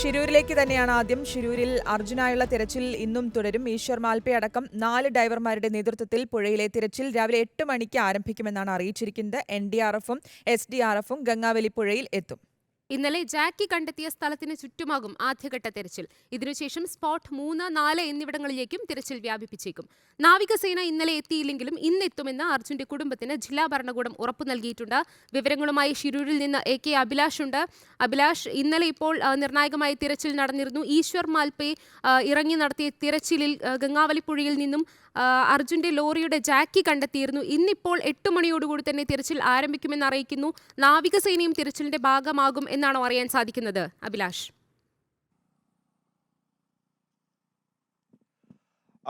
ഷിരൂരിലേക്ക് തന്നെയാണ് ആദ്യം. ഷിരൂരിൽ അർജുനായുള്ള തിരച്ചിൽ ഇന്നും തുടരും. ഈശ്വർ മാൽപ്പെ അടക്കം നാല് ഡൈവർമാരുടെ നേതൃത്വത്തിൽ പുഴയിലെ തിരച്ചിൽ രാവിലെ എട്ട് മണിക്ക് ആരംഭിക്കുമെന്നാണ് അറിയിച്ചിരിക്കുന്നത്. എൻ ഡി ആർ എഫും എസ് ഡി ആർ എഫും ഗംഗാവലി പുഴയിൽ എത്തും. ഇന്നലെ ജാക്കി കണ്ടെത്തിയ സ്ഥലത്തിന് ചുറ്റുമാകും ആദ്യഘട്ട തെരച്ചിൽ. ഇതിനുശേഷം സ്പോട്ട് മൂന്ന് നാല് എന്നിവിടങ്ങളിലേക്കും തിരച്ചിൽ വ്യാപിപ്പിച്ചേക്കും. നാവികസേന ഇന്നലെ എത്തിയില്ലെങ്കിലും ഇന്നെത്തുമെന്ന് അർജുന്റെ കുടുംബത്തിന് ജില്ലാ ഭരണകൂടം ഉറപ്പു നൽകിയിട്ടുണ്ട്. വിവരങ്ങളുമായി ഷിരൂരിൽ നിന്ന് എ കെ അഭിലാഷ് ഉണ്ട്. അഭിലാഷ് ഇന്നലെ ഇപ്പോൾ നിർണായകമായ തിരച്ചിൽ നടന്നിരുന്നു. ഈശ്വർ മാൽപേ ഇറങ്ങി നടത്തിയ തിരച്ചിലിൽ ഗംഗാവലിപ്പുഴയിൽ നിന്നും ആ, അർജുന്റെ ലോറിയുടെ ജാക്കി കണ്ടെത്തിയിരുന്നു. ഇന്നിപ്പോൾ എട്ട് മണിയോടുകൂടി തന്നെ തിരച്ചിൽ ആരംഭിക്കുമെന്ന് അറിയിക്കുന്നു. നാവികസേനയും തിരച്ചിലിന്റെ ഭാഗമാകും എന്നാണോ അറിയാൻ സാധിക്കുന്നത്. അഭിലാഷ്.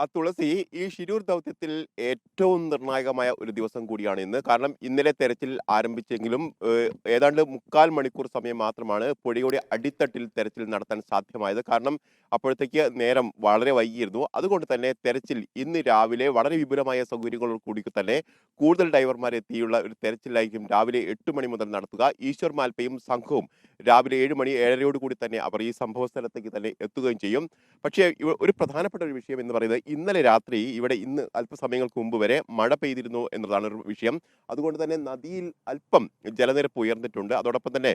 ആ തുളസി ഈ ഷിരൂർ ദൗത്യത്തിൽ ഏറ്റവും നിർണായകമായ ഒരു ദിവസം കൂടിയാണ് ഇന്ന്. കാരണം ഇന്നലെ തെരച്ചിൽ ആരംഭിച്ചെങ്കിലും ഏതാണ്ട് മുക്കാൽ മണിക്കൂർ സമയം മാത്രമാണ് പുഴയുടെ അടിത്തട്ടിൽ തെരച്ചിൽ നടത്താൻ സാധ്യമായത്. കാരണം അപ്പോഴത്തേക്ക് നേരം വളരെ വൈകിയിരുന്നു. അതുകൊണ്ട് തന്നെ തെരച്ചിൽ ഇന്ന് രാവിലെ വളരെ വിപുലമായ സൗകര്യങ്ങളോട് കൂടി തന്നെ കൂടുതൽ ഡൈവർമാർ എത്തിയുള്ള ഒരു തെരച്ചിലായിരിക്കും രാവിലെ എട്ട് മണി മുതൽ നടത്തുക. ഈശ്വർ മാൽപ്പയും സംഘവും രാവിലെ ഏഴ് മണി ഏഴരയോട് കൂടി തന്നെ അവർ ഈ സംഭവ സ്ഥലത്തേക്ക് തന്നെ എത്തുകയും ചെയ്യും. പക്ഷേ ഒരു പ്രധാനപ്പെട്ട ഒരു വിഷയം എന്ന് പറയുന്നത് ഇന്നലെ രാത്രി ഇവിടെ ഇന്ന് അല്പസമയങ്ങൾക്ക് മുമ്പ് വരെ മഴ പെയ്തിരുന്നു എന്നതാണ് ഒരു വിഷയം. അതുകൊണ്ട് തന്നെ നദിയിൽ അല്പം ജലനിരപ്പ് ഉയർന്നിട്ടുണ്ട്. അതോടൊപ്പം തന്നെ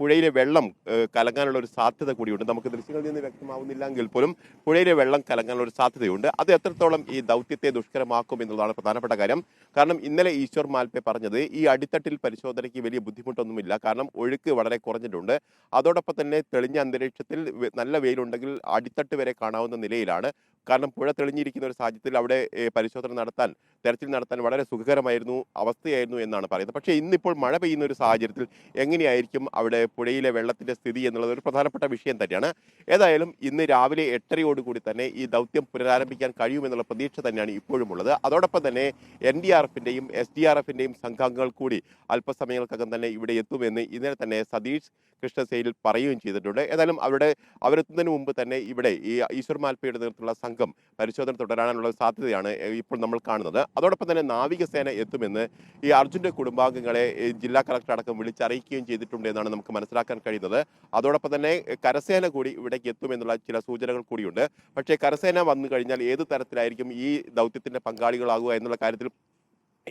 പുഴയിലെ വെള്ളം കലങ്ങാനുള്ള ഒരു സാധ്യത കൂടിയുണ്ട്. നമുക്ക് ദൃശ്യങ്ങളിൽ നിന്ന് വ്യക്തമാവുന്നില്ലെങ്കിൽ പോലും പുഴയിലെ വെള്ളം കലങ്ങാനുള്ള ഒരു സാധ്യതയുണ്ട്. അത് എത്രത്തോളം ഈ ദൗത്യത്തെ ദുഷ്കരമാക്കും എന്നുള്ളതാണ് പ്രധാനപ്പെട്ട കാര്യം. കാരണം ഇന്നലെ ഈശ്വർ മാൽപ്പെ പറഞ്ഞത് ഈ അടിത്തട്ടിൽ പരിശോധനയ്ക്ക് വലിയ ബുദ്ധിമുട്ടൊന്നുമില്ല. കാരണം ഒഴുക്ക് വളരെ കുറഞ്ഞിട്ടുണ്ട്. അതോടൊപ്പം തന്നെ തെളിഞ്ഞ അന്തരീക്ഷത്തിൽ നല്ല വെയിലുണ്ടെങ്കിൽ അടിത്തട്ട് വരെ കാണാവുന്ന നിലയിലാണ്. കാരണം പുഴ തെളിഞ്ഞിരിക്കുന്ന ഒരു സാഹചര്യത്തിൽ അവിടെ പരിശോധന നടത്താൻ തെരച്ചിൽ നടത്താൻ വളരെ സുഖകരമായിരുന്നു അവസ്ഥയായിരുന്നു എന്നാണ് പറയുന്നത്. പക്ഷേ ഇന്നിപ്പോൾ മഴ പെയ്യുന്ന ഒരു സാഹചര്യത്തിൽ എങ്ങനെയായിരിക്കും അവിടെ പുഴയിലെ വെള്ളത്തിന്റെ സ്ഥിതി എന്നുള്ളത് ഒരു പ്രധാനപ്പെട്ട വിഷയം തന്നെയാണ്. ഏതായാലും ഇന്ന് രാവിലെ എട്ടരയോടുകൂടി തന്നെ ഈ ദൗത്യം പുനരാരംഭിക്കാൻ കഴിയുമെന്നുള്ള പ്രതീക്ഷ തന്നെയാണ് ഇപ്പോഴും ഉള്ളത് അതോടൊപ്പം തന്നെ എൻ ഡി ആർ എഫിന്റെയും എസ് ഡി ആർ എഫിന്റെയും സംഘാംഗങ്ങൾ കൂടി അല്പസമയങ്ങൾക്കകം തന്നെ ഇവിടെ എത്തുമെന്ന് ഇന്നലെ തന്നെ സതീഷ് കൃഷ്ണസേനിൽ പറയുകയും ചെയ്തിട്ടുണ്ട്. ഏതായാലും അവരുടെ അവരെത്തുന്നതിന് മുമ്പ് തന്നെ ഇവിടെ ഈ ഈശ്വർ മാൽപ്പയുടെ നേതൃത്വത്തിലുള്ള സംഘം പരിശോധന തുടരാനുള്ള സാധ്യതയാണ് ഇപ്പോൾ നമ്മൾ കാണുന്നത്. അതോടൊപ്പം തന്നെ നാവികസേന എത്തുമെന്ന് ഈ അർജുന്റെ കുടുംബാംഗങ്ങളെ ജില്ലാ കളക്ടർ അടക്കം വിളിച്ചറിയിക്കുകയും ചെയ്തിട്ടുണ്ട് എന്നാണ് നമുക്ക് മനസ്സിലാക്കാൻ കഴിയുന്നത്. അതോടൊപ്പം തന്നെ കരസേന കൂടി ഇവിടേക്ക് എത്തുമെന്നുള്ള ചില സൂചനകൾ കൂടിയുണ്ട്. പക്ഷേ കരസേന വന്നു കഴിഞ്ഞാൽ ഏത് തരത്തിലായിരിക്കും ഈ ദൗത്യത്തിന്റെ പങ്കാളികളാകുക എന്നുള്ള കാര്യത്തിൽ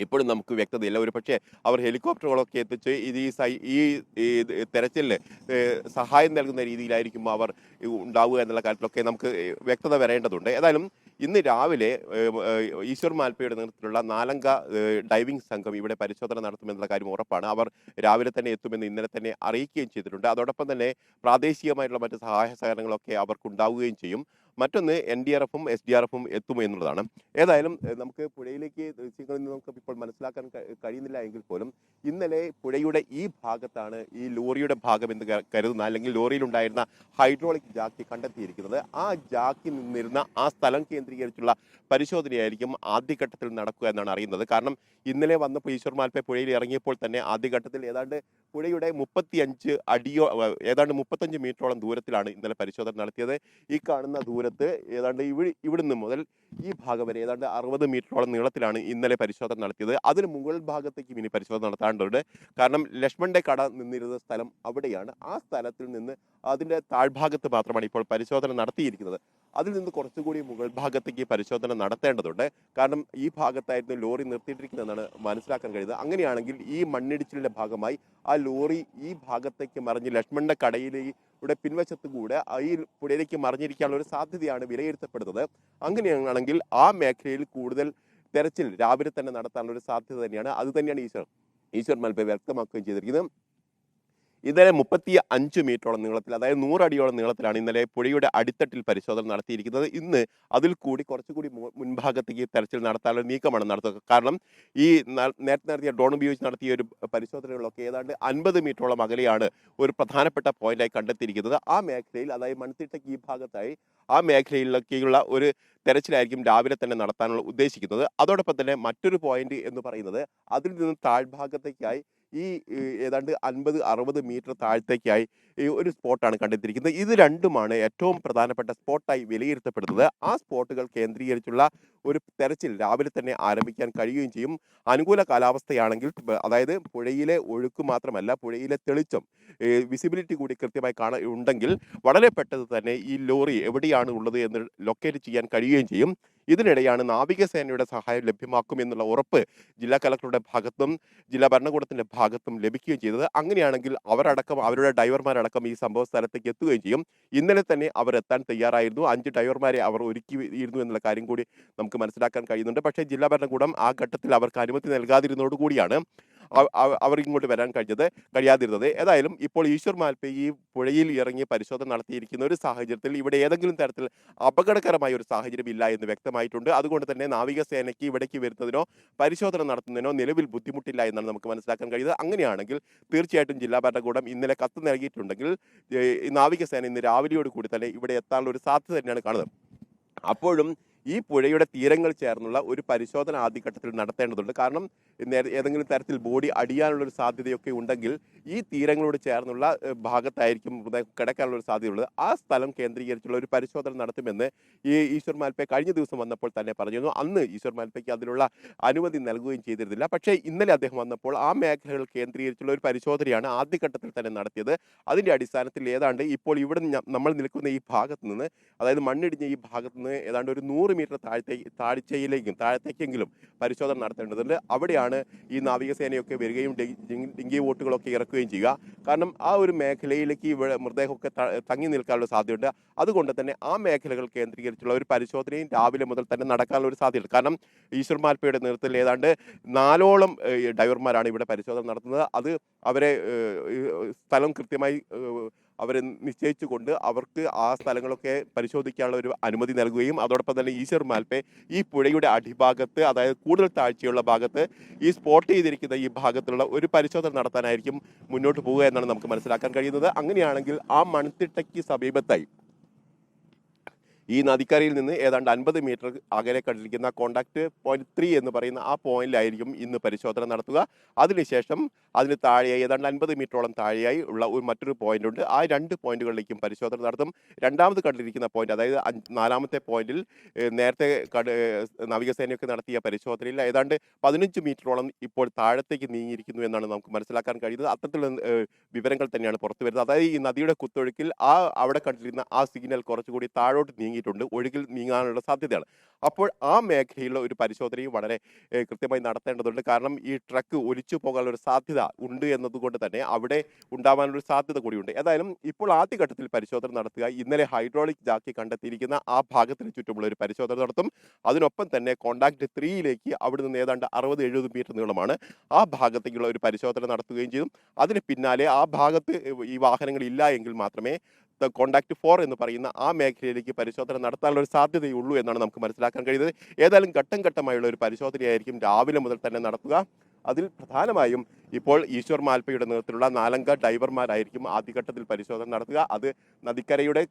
ഇപ്പോഴും നമുക്ക് വ്യക്തതയില്ല. ഒരു പക്ഷേ അവർ ഹെലികോപ്റ്ററുകളൊക്കെ എത്തിച്ച് ഇത് ഈ സൈ ഈ തെരച്ചിലിന് സഹായം നൽകുന്ന രീതിയിലായിരിക്കും അവർ ഉണ്ടാവുക എന്നുള്ള കാര്യത്തിലൊക്കെ നമുക്ക് വ്യക്തത വരേണ്ടതുണ്ട്. ഏതായാലും ഇന്ന് രാവിലെ ഈശ്വർ മാൽപ്പയുടെ നേതൃത്വത്തിലുള്ള നാലംഗ ഡൈവിംഗ് സംഘം ഇവിടെ പരിശോധന നടത്തുമെന്നുള്ള കാര്യം ഉറപ്പാണ്. അവർ രാവിലെ തന്നെ എത്തുമെന്ന് ഇന്നലെ തന്നെ അറിയിക്കുകയും ചെയ്തിട്ടുണ്ട്. അതോടൊപ്പം തന്നെ പ്രാദേശികമായിട്ടുള്ള മറ്റ് സഹായ സഹകരണങ്ങളൊക്കെ അവർക്കുണ്ടാവുകയും ചെയ്യും. മറ്റൊന്ന് എൻ ഡി ആർ എഫും എസ് ഡി ആർ എഫും എത്തുമോ എന്നുള്ളതാണ്. ഏതായാലും നമുക്ക് പുഴയിലേക്ക് ദൃശ്യങ്ങളിൽ നിന്ന് നമുക്ക് ഇപ്പോൾ മനസ്സിലാക്കാൻ കഴിയുന്നില്ല എങ്കിൽ പോലും ഇന്നലെ പുഴയുടെ ഈ ഭാഗത്താണ് ഈ ലോറിയുടെ ഭാഗം എന്ന് കരുതുന്ന അല്ലെങ്കിൽ ലോറിയിലുണ്ടായിരുന്ന ഹൈഡ്രോളിക് ജാക്കി കണ്ടെത്തിയിരിക്കുന്നത്. ആ ജാക്കി നിന്നിരുന്ന ആ സ്ഥലം കേന്ദ്രീകരിച്ചുള്ള പരിശോധനയായിരിക്കും ആദ്യഘട്ടത്തിൽ നടക്കുക എന്നാണ് അറിയുന്നത്. കാരണം ഇന്നലെ വന്നപ്പോൾ ഈശ്വർ മാൽപ്പെ പുഴയിൽ ഇറങ്ങിയപ്പോൾ തന്നെ ആദ്യഘട്ടത്തിൽ ഏതാണ്ട് പുഴയുടെ മുപ്പത്തിയഞ്ച് അടിയോ ഏതാണ്ട് മുപ്പത്തഞ്ച് മീറ്ററോളം ദൂരത്തിലാണ് ഇന്നലെ പരിശോധന നടത്തിയത്. ഈ കാണുന്ന ദൂരത്ത് ഏതാണ്ട് ഇവി ഇവിടുന്ന് മുതൽ ഈ ഭാഗം വരെ ഏതാണ്ട് അറുപത് മീറ്ററോളം നീളത്തിലാണ് ഇന്നലെ പരിശോധന നടത്തിയത്. അതിന് മുകൾ ഭാഗത്തേക്കും ഇനി പരിശോധന നടത്താണ്ടുണ്ട് കാരണം ലക്ഷ്മണന്റെ കട നിന്നിരുന്ന സ്ഥലം അവിടെയാണ്. ആ സ്ഥലത്തിൽ നിന്ന് അതിന്റെ താഴ്ഭാഗത്ത് മാത്രമാണ് ഇപ്പോൾ പരിശോധന നടത്തിയിരിക്കുന്നത്. അതിൽ നിന്ന് കുറച്ചുകൂടി മുകൾ ഭാഗത്തേക്ക് പരിശോധന നടത്തേണ്ടതുണ്ട്. കാരണം ഈ ഭാഗത്തായിരുന്നു ലോറി നിർത്തിയിട്ടിരിക്കുന്നതെന്നാണ് മനസ്സിലാക്കാൻ കഴിയുന്നത്. അങ്ങനെയാണെങ്കിൽ ഈ മണ്ണിടിച്ചിലിന്റെ ഭാഗമായി ആ ലോറി ഈ ഭാഗത്തേക്ക് മറിഞ്ഞ് ലക്ഷ്മണന്റെ കടയിലൂടെ ഇവിടെ കൂടെ ആ ഈ പുഴയിലേക്ക് മറിഞ്ഞിരിക്കാനുള്ള ഒരു സാധ്യതയാണ് വിലയിരുത്തപ്പെടുന്നത്. അങ്ങനെയാണെങ്കിൽ ആ മേഖലയിൽ കൂടുതൽ തെരച്ചിൽ രാവിലെ തന്നെ നടത്താനുള്ള ഒരു സാധ്യത തന്നെയാണ്. അത് തന്നെയാണ് ഈശ്വർ. ഈശ്വർ മൽപ്പെ വ്യക്തമാക്കുകയും ചെയ്തിരിക്കുന്നത്. ഇന്നലെ മുപ്പത്തി അഞ്ച് മീറ്ററോളം നീളത്തിൽ അതായത് നൂറടിയോളം നീളത്തിലാണ് ഇന്നലെ പുഴയുടെ അടിത്തട്ടിൽ പരിശോധന നടത്തിയിരിക്കുന്നത്. ഇന്ന് അതിൽ കൂടി കുറച്ചുകൂടി മുൻഭാഗത്തേക്ക് തെരച്ചിൽ നടത്താനുള്ള നീക്കമാണ് നടത്തുക കാരണം ഈ നേരത്തെ നടത്തിയ ഡ്രോൺ ഉപയോഗിച്ച് നടത്തിയ ഒരു പരിശോധനകളൊക്കെ ഏതാണ്ട് അൻപത് മീറ്ററോളം അകലെയാണ് ഒരു പ്രധാനപ്പെട്ട പോയിന്റായി കണ്ടെത്തിയിരിക്കുന്നത്. ആ മേഖലയിൽ അതായത് മൺതിട്ടയ്ക്ക് ഈ ഭാഗത്തായി ആ മേഖലയിലൊക്കെയുള്ള ഒരു തെരച്ചിലായിരിക്കും രാവിലെ തന്നെ നടത്താനുള്ള ഉദ്ദേശിക്കുന്നത്. അതോടൊപ്പം തന്നെ മറ്റൊരു പോയിന്റ് എന്ന് പറയുന്നത് അതിൽ നിന്ന് താഴ്ഭാഗത്തേക്കായി ഈ ഏതാണ്ട് അൻപത് അറുപത് മീറ്റർ താഴത്തേക്കായി ഒരു സ്പോട്ടാണ് കണ്ടെത്തിയിരിക്കുന്നത്. ഇത് രണ്ടുമാണ് ഏറ്റവും പ്രധാനപ്പെട്ട സ്പോട്ടായി വിലയിരുത്തപ്പെടുന്നത്. ആ സ്പോട്ടുകൾ കേന്ദ്രീകരിച്ചുള്ള ഒരു തെരച്ചിൽ രാവിലെ തന്നെ ആരംഭിക്കാൻ കഴിയുകയും ചെയ്യും. അനുകൂല കാലാവസ്ഥയാണെങ്കിൽ അതായത് പുഴയിലെ ഒഴുക്ക് മാത്രമല്ല പുഴയിലെ തെളിച്ചം വിസിബിലിറ്റി കൂടി കൃത്യമായി കാണാൻ ഉണ്ടെങ്കിൽ വളരെ പെട്ടെന്ന് തന്നെ ഈ ലോറി എവിടെയാണ് ഉള്ളത് എന്ന് ലൊക്കേറ്റ് ചെയ്യാൻ കഴിയുകയും ചെയ്യും. ഇതിനിടെയാണ് നാവികസേനയുടെ സഹായം ലഭ്യമാക്കും എന്നുള്ള ഉറപ്പ് ജില്ലാ കലക്ടറുടെ ഭാഗത്തും ജില്ലാ ഭരണകൂടത്തിന്റെ ഭാഗത്തും ലഭിക്കുകയും ചെയ്തത്. അങ്ങനെയാണെങ്കിൽ അവരടക്കം അവരുടെ ഡ്രൈവർമാരടക്കം ഈ സംഭവ സ്ഥലത്തേക്ക് എത്തുകയും ചെയ്യും. ഇന്നലെ തന്നെ അവർ എത്താൻ തയ്യാറായിരുന്നു. അഞ്ച് ഡ്രൈവർമാരെ അവർ ഒരുക്കിയിരുന്നു എന്നുള്ള കാര്യം കൂടി നമുക്ക് മനസ്സിലാക്കാൻ കഴിയുന്നുണ്ട്. പക്ഷേ ജില്ലാ ഭരണകൂടം ആ ഘട്ടത്തിൽ അവർക്ക് അനുമതി നൽകാതിരുന്നതോടുകൂടിയാണ് അവ- അവ- അവർ ഇങ്ങോട്ട് വരാൻ കഴിഞ്ഞത് കഴിയാതിരുന്നത്. ഏതായാലും ഇപ്പോൾ ഈശ്വർ മാൽപ്പെ ഈ പുഴയിൽ ഇറങ്ങി പരിശോധന നടത്തിയിരിക്കുന്ന ഒരു സാഹചര്യത്തിൽ ഇവിടെ ഏതെങ്കിലും തരത്തിൽ അപകടകരമായ ഒരു സാഹചര്യം ഇല്ല എന്ന് വ്യക്തമായിട്ടുണ്ട്. അതുകൊണ്ട് തന്നെ നാവികസേനയ്ക്ക് ഇവിടേക്ക് വരുന്നതിനോ പരിശോധന നടത്തുന്നതിനോ നിലവിൽ ബുദ്ധിമുട്ടില്ല എന്നാണ് നമുക്ക് മനസ്സിലാക്കാൻ കഴിയുന്നത്. അങ്ങനെയാണെങ്കിൽ തീർച്ചയായിട്ടും ജില്ലാ ഭരണകൂടം ഇന്നലെ കത്ത് നൽകിയിട്ടുണ്ടെങ്കിൽ നാവികസേന ഇന്ന് രാവിലെയോട് കൂടി തന്നെ ഇവിടെ എത്താനുള്ള ഒരു സാധ്യത തന്നെയാണ് കാണുന്നത്. അപ്പോഴും ഈ പുഴയുടെ തീരങ്ങൾ ചേർന്നുള്ള ഒരു പരിശോധന ആദ്യഘട്ടത്തിൽ നടത്തേണ്ടതുണ്ട്. കാരണം ഏതെങ്കിലും തരത്തിൽ ബോഡി അടിയാനുള്ള ഒരു സാധ്യതയൊക്കെ ഉണ്ടെങ്കിൽ ഈ തീരങ്ങളോട് ചേർന്നുള്ള ഭാഗത്തായിരിക്കും കിടക്കാനുള്ള ഒരു സാധ്യതയുള്ളത്. ആ സ്ഥലം കേന്ദ്രീകരിച്ചുള്ള ഒരു പരിശോധന നടത്തുമെന്ന് ഈ ഈശ്വർ മാൽപ്പെ കഴിഞ്ഞ ദിവസം വന്നപ്പോൾ തന്നെ പറഞ്ഞിരുന്നു. അന്ന് ഈശ്വർ മാൽപ്പയ്ക്ക് അതിനുള്ള അനുമതി നൽകുകയും ചെയ്തിരുന്നില്ല. പക്ഷേ ഇന്നലെ അദ്ദേഹം വന്നപ്പോൾ ആ മേഖലകൾ കേന്ദ്രീകരിച്ചുള്ള ഒരു പരിശോധനയാണ് ആദ്യഘട്ടത്തിൽ തന്നെ നടത്തിയത്. അതിന്റെ അടിസ്ഥാനത്തിൽ ഏതാണ്ട് ഇപ്പോൾ ഇവിടെ നമ്മൾ നിൽക്കുന്ന ഈ ഭാഗത്ത് നിന്ന് അതായത് മണ്ണിടിഞ്ഞ ഈ ഭാഗത്ത് നിന്ന് ഏതാണ്ട് ഒരു നൂറ് മീറ്റർ താഴത്തേക്ക് താഴ്ചയിലേക്കും താഴത്തേക്കെങ്കിലും പരിശോധന നടത്തേണ്ടതുണ്ട്. അവിടെയാണ് ഈ നാവികസേനയൊക്കെ വരികയും ഡിങ്കി ബോട്ടുകളൊക്കെ ഇറക്കുകയും ചെയ്യുക. കാരണം ആ ഒരു മേഖലയിലേക്ക് മൃതദേഹമൊക്കെ തങ്ങി നിൽക്കാനുള്ള സാധ്യതയുണ്ട്. അതുകൊണ്ട് തന്നെ ആ മേഖലകൾ കേന്ദ്രീകരിച്ചുള്ള ഒരു പരിശോധനയും രാവിലെ മുതൽ തന്നെ നടക്കാനുള്ള ഒരു സാധ്യതയുണ്ട്. കാരണം ഈശ്വർ മാൽപ്പയുടെ നേതൃത്വത്തിൽ ഏതാണ്ട് നാലോളം ഡ്രൈവർമാരാണ് ഇവിടെ പരിശോധന നടത്തുന്നത്. അത് അവരെ സ്ഥലം കൃത്യമായി അവരെ നിശ്ചയിച്ചുകൊണ്ട് അവർക്ക് ആ സ്ഥലങ്ങളൊക്കെ പരിശോധിക്കാനുള്ള ഒരു അനുമതി നൽകുകയും അതോടൊപ്പം തന്നെ ഈശ്വർ മാൽപ്പെ ഈ പുഴയുടെ അടിഭാഗത്ത് അതായത് കൂടുതൽ താഴ്ചയുള്ള ഭാഗത്ത് ഈ സ്പോട്ട് ചെയ്തിരിക്കുന്ന ഈ ഭാഗത്തുള്ള ഒരു പരിശോധന നടത്താനായിരിക്കും മുന്നോട്ട് പോവുക എന്നാണ് നമുക്ക് മനസ്സിലാക്കാൻ കഴിയുന്നത്. അങ്ങനെയാണെങ്കിൽ ആ മൺതിട്ടയ്ക്ക് സമീപത്തായി ഈ നദിക്കരയിൽ നിന്ന് ഏതാണ്ട് അൻപത് മീറ്റർ അകലെ കണ്ടിരിക്കുന്ന കോണ്ടാക്ട് പോയിന്റ് ത്രീ എന്ന് പറയുന്ന ആ പോയിന്റിലായിരിക്കും ഇന്ന് പരിശോധന നടത്തുക. അതിനുശേഷം അതിന് താഴെയായി ഏതാണ്ട് അൻപത് മീറ്ററോളം താഴെയായി ഉള്ള ഒരു മറ്റൊരു പോയിന്റ് ഉണ്ട്. ആ രണ്ട് പോയിന്റുകളിലേക്കും പരിശോധന നടത്തും. രണ്ടാമത് കണ്ടിരിക്കുന്ന പോയിന്റ് അതായത് നാലാമത്തെ പോയിന്റിൽ നേരത്തെ നാവികസേനയൊക്കെ നടത്തിയ പരിശോധനയിൽ ഏതാണ്ട് പതിനഞ്ച് മീറ്ററോളം ഇപ്പോൾ താഴത്തേക്ക് നീങ്ങിയിരിക്കുന്നു എന്നാണ് നമുക്ക് മനസ്സിലാക്കാൻ കഴിയുന്നത്. അത്തരത്തിലുള്ള വിവരങ്ങൾ തന്നെയാണ് പുറത്തു വരുന്നത് അതായത് ഈ നദിയുടെ കുത്തൊഴുക്കിൽ ആ അവിടെ കണ്ടിരുന്ന ആ സിഗ്നൽ കുറച്ചുകൂടി താഴോട്ട് നീങ്ങിയിട്ടുണ്ട്. ഒഴുകിൽ നീങ്ങാനുള്ള സാധ്യതയാണ്. അപ്പോൾ ആ മേഖലയിലുള്ള ഒരു പരിശോധനയും വളരെ കൃത്യമായി നടത്തേണ്ടതുണ്ട്. കാരണം ഈ ട്രക്ക് ഒലിച്ചു പോകാനുള്ള ഒരു സാധ്യത ഉണ്ട് എന്നതുകൊണ്ട് തന്നെ അവിടെ ഉണ്ടാവാനുള്ള ഒരു സാധ്യത കൂടിയുണ്ട്. ഏതായാലും ഇപ്പോൾ ആദ്യഘട്ടത്തിൽ പരിശോധന നടത്തുക. ഇന്നലെ ഹൈഡ്രോളിക് ജാക്കി കണ്ടെത്തിയിരിക്കുന്ന ആ ഭാഗത്തിന് ചുറ്റുമുള്ള ഒരു പരിശോധന നടത്തും. അതിനൊപ്പം തന്നെ കോണ്ടാക്ട് ത്രീയിലേക്ക് അവിടെ നിന്ന് ഏതാണ്ട് അറുപത് എഴുപത് മീറ്റർ നീളമാണ് ആ ഭാഗത്തേക്കുള്ള ഒരു പരിശോധന നടത്തുകയും ചെയ്യും. അതിന് പിന്നാലെ ആ ഭാഗത്ത് ഈ വാഹനങ്ങൾ ഇല്ല എങ്കിൽ മാത്രമേ കോണ്ടാക്ട് ഫോർ എന്ന് പറയുന്ന ആ മേഖലയിലേക്ക് പരിശോധന നടത്താനുള്ള ഒരു സാധ്യതയുള്ളൂ എന്നാണ് നമുക്ക് മനസ്സിലാക്കാൻ കഴിയുന്നത്. ഏതായാലും ഘട്ടം ഘട്ടമായുള്ള ഒരു പരിശോധനയായിരിക്കും രാവിലെ മുതൽ തന്നെ നടത്തുക. അതിൽ പ്രധാനമായും ഇപ്പോൾ ഈശ്വർ മാൽപ്പയുടെ നേതൃത്വത്തിലുള്ള നാലംഗ ഡ്രൈവർമാരായിരിക്കും ആദ്യഘട്ടത്തിൽ പരിശോധന നടത്തുക. അത് നദിക്കരയുടെ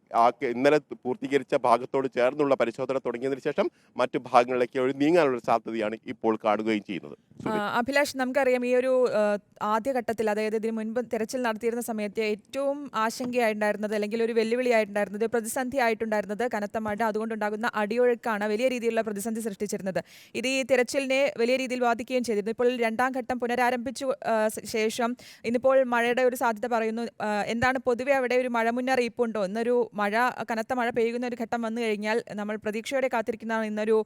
ഇന്നലെ പൂർത്തീകരിച്ച ഭാഗത്തോട് ചേർന്നുള്ള പരിശോധന തുടങ്ങിയതിനു ശേഷം മറ്റു ഭാഗങ്ങളിലേക്ക് നീങ്ങാനുള്ള സാധ്യതയാണ് ഇപ്പോൾ കാണുകയും ചെയ്യുന്നത്. അഭിലാഷ് നമുക്കറിയാം ഈ ഒരു ആദ്യഘട്ടത്തിൽ അതായത് ഇതിന് മുൻപ് തെരച്ചിൽ നടത്തിയിരുന്ന സമയത്ത് ഏറ്റവും ആശങ്കയായിട്ടുണ്ടായിരുന്നത് അല്ലെങ്കിൽ ഒരു വെല്ലുവിളിയായിട്ടുണ്ടായിരുന്നത് പ്രതിസന്ധി ആയിട്ടുണ്ടായിരുന്നത് കനത്ത മഴ. അതുകൊണ്ടുണ്ടാകുന്ന അടിയൊഴുക്കാണ് വലിയ രീതിയിലുള്ള പ്രതിസന്ധി സൃഷ്ടിച്ചിരുന്നത്. ഇത് ഈ തിരച്ചിലിനെ വലിയ രീതിയിൽ ബാധിക്കുകയും ചെയ്തിരുന്നു. ഇപ്പോൾ രണ്ടാം ഘട്ടം പുനരാരംഭിച്ചു ശേഷം ഇന്നിപ്പോൾ മഴയുടെ ഒരു സാധ്യത പറയുന്നു. എന്താണ് പൊതുവെ അവിടെ ഒരു മഴ മുന്നറിയിപ്പുണ്ടോ ഇന്നൊരു മഴ കനത്ത മഴ പെയ്യുന്ന ഒരു ഘട്ടം വന്നു കഴിഞ്ഞാൽ നമ്മൾ പ്രതീക്ഷയോടെ കാത്തിരിക്കുന്നതാണ് ഇന്നൊരു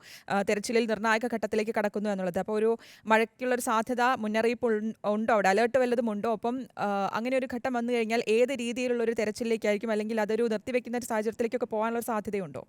തെരച്ചിലിൽ നിർണായക ഘട്ടത്തിലേക്ക് കടക്കുന്നു എന്നുള്ളത്. അപ്പോൾ ഒരു മഴയ്ക്കുള്ള ഒരു സാധ്യത മുന്നറിയിപ്പ് ഉണ്ടോ അവിടെ? അലേർട്ട് വല്ലതും ഉണ്ടോ? അപ്പം അങ്ങനെ ഒരു ഘട്ടം വന്നു കഴിഞ്ഞാൽ ഏത് രീതിയിലുള്ള ഒരു തെരച്ചിലേക്കായിരിക്കും അല്ലെങ്കിൽ അതൊരു നിർത്തിവെക്കുന്ന ഒരു സാഹചര്യത്തിലേക്കൊക്കെ പോകാനുള്ള സാധ്യതയുണ്ടോ?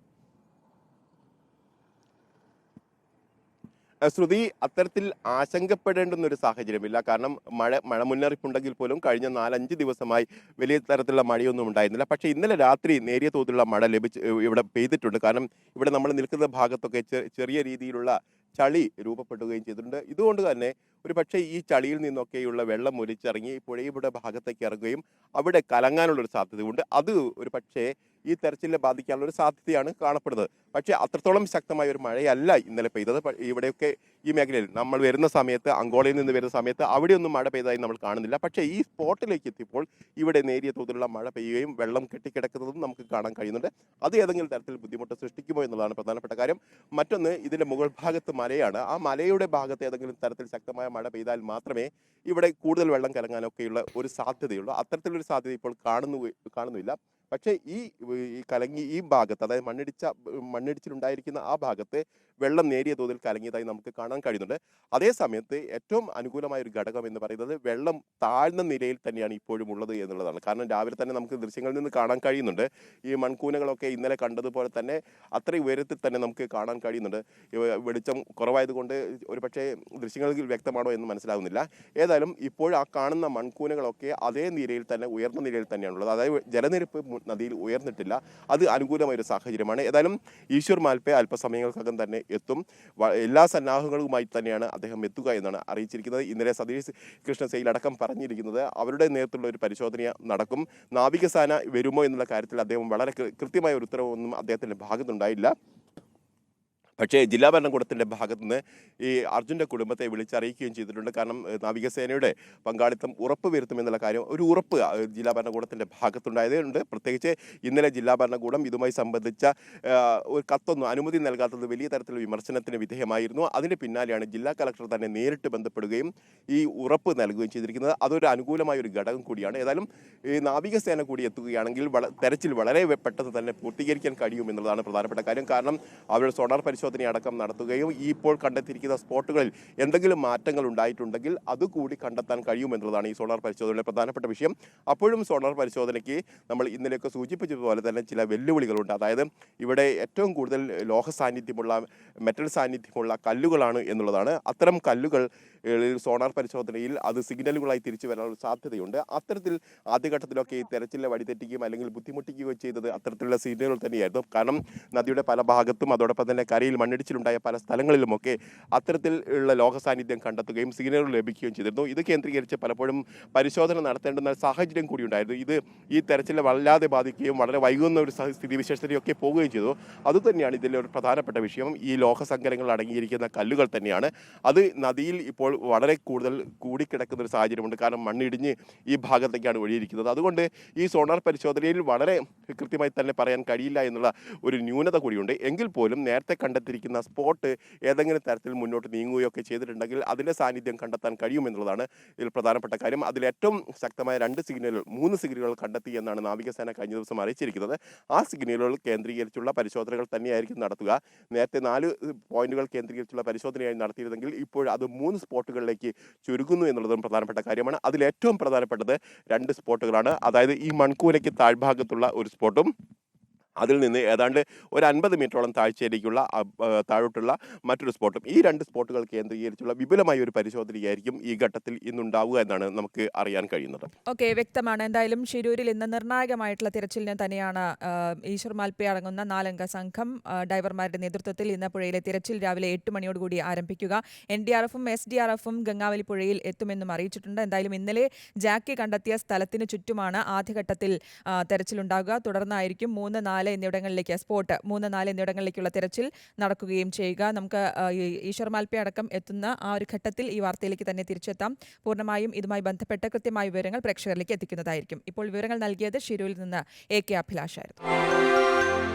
ശ്രുതി അത്തരത്തിൽ ആശങ്കപ്പെടേണ്ടുന്ന ഒരു സാഹചര്യമില്ല. കാരണം മഴ മഴ മുന്നറിയിപ്പുണ്ടെങ്കിൽ പോലും കഴിഞ്ഞ നാലഞ്ച് ദിവസമായി വലിയ തരത്തിലുള്ള മഴയൊന്നും ഉണ്ടായിരുന്നില്ല. പക്ഷെ ഇന്നലെ രാത്രി നേരിയ തോതിലുള്ള മഴ ലഭിച്ച് ഇവിടെ പെയ്തിട്ടുണ്ട്. കാരണം ഇവിടെ നമ്മൾ നിൽക്കുന്ന ഭാഗത്തൊക്കെ ചെറിയ രീതിയിലുള്ള ചളി രൂപപ്പെടുകയും ചെയ്തിട്ടുണ്ട്. ഇതുകൊണ്ട് തന്നെ ഒരു പക്ഷേ ഈ ചളിയിൽ നിന്നൊക്കെയുള്ള വെള്ളം ഒലിച്ചിറങ്ങി പുഴയുടെ ഭാഗത്തേക്ക് ഇറങ്ങുകയും അവിടെ കലങ്ങാനുള്ള ഒരു സാധ്യതയുണ്ട്. അത് ഒരു പക്ഷേ ഈ തെരച്ചിലിനെ ബാധിക്കാനുള്ള ഒരു സാധ്യതയാണ് കാണപ്പെടുന്നത്. പക്ഷേ അത്രത്തോളം ശക്തമായ ഒരു മഴയല്ല ഇന്നലെ പെയ്തത്. ഇവിടെയൊക്കെ ഈ മേഖലയിൽ നമ്മൾ വരുന്ന സമയത്ത് അങ്കോളയിൽ നിന്ന് വരുന്ന സമയത്ത് അവിടെയൊന്നും മഴ പെയ്തതായി നമ്മൾ കാണുന്നില്ല. പക്ഷേ ഈ സ്പോട്ടിലേക്ക് എത്തിയപ്പോൾ ഇവിടെ നേരിയ തോതിലുള്ള മഴ പെയ്യുകയും വെള്ളം കെട്ടിക്കിടക്കുന്നതും നമുക്ക് കാണാൻ കഴിയുന്നുണ്ട്. അത് ഏതെങ്കിലും തരത്തിൽ ബുദ്ധിമുട്ട് സൃഷ്ടിക്കുമോ എന്നുള്ളതാണ് പ്രധാനപ്പെട്ട കാര്യം. മറ്റൊന്ന് ഇതിന്റെ മുകൾ ഭാഗത്ത് മലയാണ്. ആ മലയുടെ ഭാഗത്ത് ഏതെങ്കിലും തരത്തിൽ ശക്തമായ മഴ പെയ്താൽ മാത്രമേ ഇവിടെ കൂടുതൽ വെള്ളം കലങ്ങാനൊക്കെയുള്ള ഒരു സാധ്യതയുള്ളൂ. അത്തരത്തിലൊരു സാധ്യത ഇപ്പോൾ കാണുന്നു കാണുന്നില്ല. പക്ഷേ ഈ ഈ കലങ്ങി ഈ ഭാഗത്ത് അതായത് മണ്ണിടിച്ച മണ്ണിടിച്ചിലുണ്ടായിരിക്കുന്ന ആ ഭാഗത്ത് വെള്ളം നേരിയ തോതിൽ കലങ്ങിയതായി നമുക്ക് കാണാൻ കഴിയുന്നുണ്ട്. അതേ സമയത്ത് ഏറ്റവും അനുകൂലമായ ഒരു ഘടകം എന്ന് പറയുന്നത് വെള്ളം താഴ്ന്ന നിലയിൽ തന്നെയാണ് ഇപ്പോഴും ഉള്ളത് എന്നുള്ളതാണ്. കാരണം രാവിലെ തന്നെ നമുക്ക് ദൃശ്യങ്ങളിൽ നിന്ന് കാണാൻ കഴിയുന്നുണ്ട്. ഈ മൺകൂനകളൊക്കെ ഇന്നലെ കണ്ടതുപോലെ തന്നെ അത്ര ഉയരത്തിൽ തന്നെ നമുക്ക് കാണാൻ കഴിയുന്നുണ്ട്. വെളിച്ചം കുറവായതുകൊണ്ട് ഒരു പക്ഷേ ദൃശ്യങ്ങളിൽ വ്യക്തമാണോ എന്ന് മനസ്സിലാകുന്നില്ല ഏതായാലും ഇപ്പോൾ ആ കാണുന്ന മൺകൂനകളൊക്കെ അതേ നിലയിൽ തന്നെ ഉയർന്ന നിലയിൽ തന്നെയാണുള്ളത് അതായത് ജലനിരപ്പ് നദിയിൽ ഉയർന്നിട്ടില്ല. അത് അനുകൂലമായ ഒരു സാഹചര്യമാണ്. ഏതായാലും ഈശ്വർ മാൽപ്പെ അല്പസമയങ്ങൾക്കകം തന്നെ എത്തും. എല്ലാ സന്നാഹങ്ങളുമായി തന്നെയാണ് അദ്ദേഹം എത്തുക എന്നാണ് അറിയിച്ചിരിക്കുന്നത്. ഇന്നലെ സതീഷ് കൃഷ്ണ അടക്കം പറഞ്ഞിരിക്കുന്നത് അവരുടെ നേതൃത്വത്തിലുള്ള ഒരു പരിശോധന നടക്കും. നാവികസേന വരുമോ എന്നുള്ള കാര്യത്തിൽ അദ്ദേഹം വളരെ കൃത്യമായ ഒരു ഉത്തരവൊന്നും അദ്ദേഹത്തിന്റെ ഭാഗത്തുണ്ടായില്ല. പക്ഷേ ജില്ലാ ഭരണകൂടത്തിന്റെ ഭാഗത്തു നിന്ന് ഈ അർജുന്റെ കുടുംബത്തെ വിളിച്ചറിയിക്കുകയും ചെയ്തിട്ടുണ്ട്. കാരണം നാവികസേനയുടെ പങ്കാളിത്തം ഉറപ്പ് വരുത്തുമെന്നുള്ള കാര്യം ഒരു ഉറപ്പ് ജില്ലാ ഭരണകൂടത്തിന്റെ ഭാഗത്തുണ്ടായതുകൊണ്ട് പ്രത്യേകിച്ച് ഇന്നലെ ജില്ലാ ഭരണകൂടം ഇതുമായി സംബന്ധിച്ച ഒരു കത്തൊന്നും അനുമതി നൽകാത്തത് വലിയ തരത്തിലുള്ള വിമർശനത്തിന് വിധേയമായിരുന്നു. അതിന് പിന്നാലെയാണ് ജില്ലാ കളക്ടർ തന്നെ നേരിട്ട് ബന്ധപ്പെടുകയും ഈ ഉറപ്പ് നൽകുകയും ചെയ്തിരിക്കുന്നത്. അതൊരു അനുകൂലമായ ഒരു ഘടകം കൂടിയാണ്. ഏതായാലും ഈ നാവികസേന കൂടി എത്തുകയാണെങ്കിൽ തെരച്ചിൽ വളരെ പെട്ടെന്ന് തന്നെ പൂർത്തീകരിക്കാൻ കഴിയും എന്നുള്ളതാണ് പ്രധാനപ്പെട്ട കാര്യം. കാരണം അവരുടെ സോണാർ പരിശോധന അടക്കം നടത്തുകയും ഈ ഇപ്പോൾ കണ്ടെത്തിയിരിക്കുന്ന സ്പോട്ടുകളിൽ എന്തെങ്കിലും മാറ്റങ്ങൾ ഉണ്ടായിട്ടുണ്ടെങ്കിൽ അതുകൂടി കണ്ടെത്താൻ കഴിയുമെന്നുള്ളതാണ് ഈ സോണാർ പരിശോധനയുടെ പ്രധാനപ്പെട്ട വിഷയം. അപ്പോഴും സോണാർ പരിശോധനയ്ക്ക് നമ്മൾ ഇന്നലെയൊക്കെ സൂചിപ്പിച്ചതുപോലെ തന്നെ ചില വെല്ലുവിളികളുണ്ട്. അതായത് ഇവിടെ ഏറ്റവും കൂടുതൽ ലോഹ സാന്നിധ്യമുള്ള മെറ്റൽ സാന്നിധ്യമുള്ള കല്ലുകളാണ് എന്നുള്ളതാണ്. അത്തരം കല്ലുകൾ സോണാർ പരിശോധനയിൽ അത് സിഗ്നലുകളായി തിരിച്ചു വരാനുള്ള സാധ്യതയുണ്ട്. അത്തരത്തിൽ ആദ്യഘട്ടത്തിലൊക്കെ ഈ തെരച്ചിലിനെ വഴിതെറ്റിക്കുകയും അല്ലെങ്കിൽ ബുദ്ധിമുട്ടിക്കുകയോ ചെയ്തത് അത്തരത്തിലുള്ള സിഗ്നലുകൾ തന്നെയായിരുന്നു. കാരണം നദിയുടെ പല ഭാഗത്തും അതോടൊപ്പം തന്നെ കരയിൽ മണ്ണിടിച്ചിലുണ്ടായ പല സ്ഥലങ്ങളിലുമൊക്കെ അത്തരത്തിൽ ഉള്ള ലോക സാന്നിധ്യം കണ്ടെത്തുകയും സിഗ്നലുകൾ ലഭിക്കുകയും ചെയ്തിരുന്നു. ഇത് കേന്ദ്രീകരിച്ച് പലപ്പോഴും പരിശോധന നടത്തേണ്ടുന്ന സാഹചര്യം കൂടി ഉണ്ടായിരുന്നു. ഇത് ഈ തെരച്ചിലെ വല്ലാതെ ബാധിക്കുകയും വളരെ വൈകുന്ന ഒരു സ്ഥിതി വിശേഷതയൊക്കെ പോവുകയും ചെയ്തു. അതുതന്നെയാണ് ഇതിലെ ഒരു പ്രധാനപ്പെട്ട വിഷയം. ഈ ലോഹസങ്കരങ്ങൾ അടങ്ങിയിരിക്കുന്ന കല്ലുകൾ തന്നെയാണ്. അത് നദിയിൽ ഇപ്പോൾ വളരെ കൂടുതൽ കൂടിക്കിടക്കുന്ന ഒരു സാഹചര്യമുണ്ട്. കാരണം മണ്ണിടിഞ്ഞ് ഈ ഭാഗത്തേക്കാണ് ഒഴിയിരിക്കുന്നത് അതുകൊണ്ട് ഈ സോണാർ പരിശോധനയിൽ വളരെ കൃത്യമായി തന്നെ പറയാൻ കഴിയില്ല എന്നുള്ള ഒരു ന്യൂനത കൂടിയുണ്ട്. എങ്കിൽ പോലും നേരത്തെ കണ്ടെത്തിയിരിക്കുന്ന സ്പോട്ട് ഏതെങ്കിലും തരത്തിൽ മുന്നോട്ട് നീങ്ങുകയൊക്കെ ചെയ്തിട്ടുണ്ടെങ്കിൽ അതിന്റെ സാന്നിധ്യം കണ്ടെത്താൻ കഴിയുമെന്നുള്ളതാണ് ഇതിൽ പ്രധാനപ്പെട്ട കാര്യം. അതിൽ ഏറ്റവും ശക്തമായ രണ്ട് സിഗ്നലുകൾ മൂന്ന് സിഗ്നലുകൾ കണ്ടെത്തി എന്നാണ് നാവികസേന കഴിഞ്ഞ ദിവസം അറിയിച്ചിരിക്കുന്നത്. ആ സിഗ്നലുകൾ കേന്ദ്രീകരിച്ചുള്ള പരിശോധനകൾ തന്നെയായിരിക്കും നടത്തുക. നേരത്തെ നാല് പോയിന്റുകൾ കേന്ദ്രീകരിച്ചുള്ള പരിശോധനയായി നടത്തിയിരുന്നെങ്കിൽ ഇപ്പോൾ അത് മൂന്ന് സ്പോട്ടുകളിലേക്ക് ചുരുങ്ങുന്നു എന്നുള്ളതും പ്രധാനപ്പെട്ട കാര്യമാണ്. അതിൽ ഏറ്റവും പ്രധാനപ്പെട്ടത് രണ്ട് സ്പോട്ടുകളാണ്. അതായത് ഈ മൺകൂരയ്ക്ക് താഴ്ഭാഗത്തുള്ള ഒരു സ്പോട്ടും അതിൽ നിന്ന് ഏതാണ്ട് ഒരു അൻപത് മീറ്ററോളം താഴ്ചയിലേക്കുള്ള താഴോട്ടുള്ള മറ്റൊരു സ്പോട്ടും ഈ രണ്ട് സ്പോട്ടുകൾ കേന്ദ്രീകരിച്ചുള്ള വിപുലമായ ഒരു പരിശോധനയായിരിക്കും ഈ ഘട്ടത്തിൽ ഇന്നുണ്ടാവുക എന്നാണ് നമുക്ക് അറിയാൻ കഴിയുന്നത്. ഓക്കെ വ്യക്തമാണ്. എന്തായാലും ഷിരൂരിൽ ഇന്ന് നിർണായകമായിട്ടുള്ള തിരച്ചിലിന് തന്നെയാണ് ഈശ്വർ മാൽപ്പെ അടങ്ങുന്ന നാലംഗ സംഘം ഡൈവർമാരുടെ നേതൃത്വത്തിൽ ഇന്ന് പുഴയിലെ തിരച്ചിൽ രാവിലെ എട്ട് മണിയോടുകൂടി ആരംഭിക്കുക. എൻ ഡി ആർ എഫും എസ് ഡി ആർ എഫും ഗംഗാവലി പുഴയിൽ എത്തുമെന്നും അറിയിച്ചിട്ടുണ്ട്. എന്തായാലും ഇന്നലെ ജാക്കി കണ്ടെത്തിയ സ്ഥലത്തിന് ചുറ്റുമാണ് ആദ്യഘട്ടത്തിൽ തെരച്ചിലുണ്ടാകുക തുടർന്നായിരിക്കും മൂന്ന് നാല് എന്നിവിടങ്ങളിലേക്ക് സ്പോട്ട് മൂന്ന് നാല് എന്നിവിടങ്ങളിലേക്കുള്ള തെരച്ചിൽ നടക്കുകയും ചെയ്യുക. നമുക്ക് ഈശ്വർ മാൽപ്പ അടക്കം എത്തുന്ന ആ ഒരു ഘട്ടത്തിൽ ഈ വാർത്തയിലേക്ക് തന്നെ തിരിച്ചെത്താം. പൂർണമായും ഇതുമായി ബന്ധപ്പെട്ട് കൃത്യമായ വിവരങ്ങൾ പ്രേക്ഷകരിലേക്ക് എത്തിക്കുന്നതായിരിക്കും. ഇപ്പോൾ വിവരങ്ങൾ നൽകിയത് ഷിരൂരിൽ നിന്ന് എ കെ അഭിലാഷായിരുന്നു.